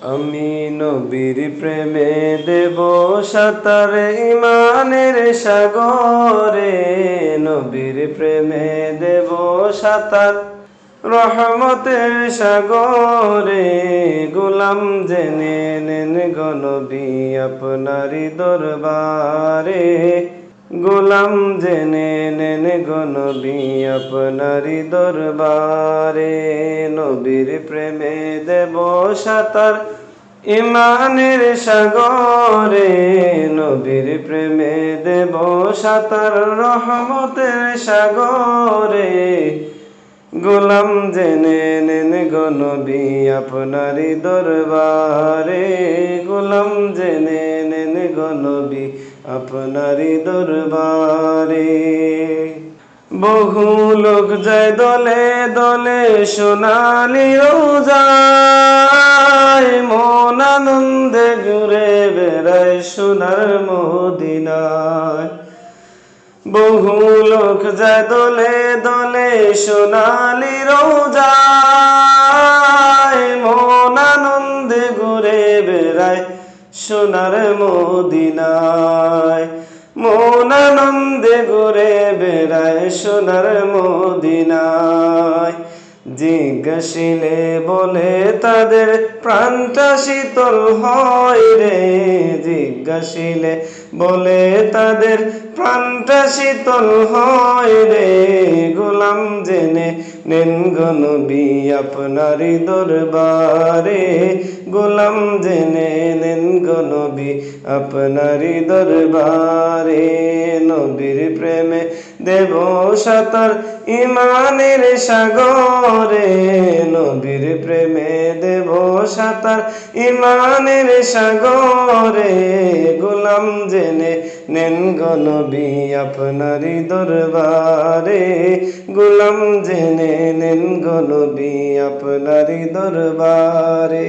আমি নবীর প্রেমে দেব সাঁতার ইমানের সাগরে। নবীর প্রেমে দেব সাঁতার রহমতের সাগরে। গোলাম জেনে নেন গনবী আপনারি দরবারে। গোলাম জেনে নেন গনবী আপনারি দরবারে। নবীর প্রেমে দেব সাঁতার ইমানের সাগরে। নবীর প্রেমে দেব সাঁতার রহমতের সাগরে। গোলাম জেনে নেন গনবী আপনারি দরবারে। নেন গনবী আপনারি দরবারে। বহু লোক যায় দলে দলে, সোনালি রোজায় মন আনন্দে ঘুরে বেড়ায় সোনার মদিনায়। বহু লোক যায় দলে দলে, সোনালি রোজায় মন আনন্দে ঘুরে বেড়ায় সোনার মদিনায়। মন আনন্দে ঘুরে বেড়ায় সোনার মদিনায়। জিজ্ঞাসিলে বলে, তাদের প্রাণটা শীতল হয় রে? জিজ্ঞাসিলে বলে, তাদের প্রাণটা শীতল হয় রে? গোলাম জেনে নেন গনবী আপনারি দরবারে। গোলাম জেনে নেন গনবী আপনারি দরবারে। নবীর প্রেমে দেব সাঁতার ইমানের সাগরে। নবীর প্রেমে দেব সাঁতার ইমানের সাগরে। জেনে নেন গনবী আপনারি দরবারে। গোলাম জেনে নেন গনবী আপনারি দরবারে।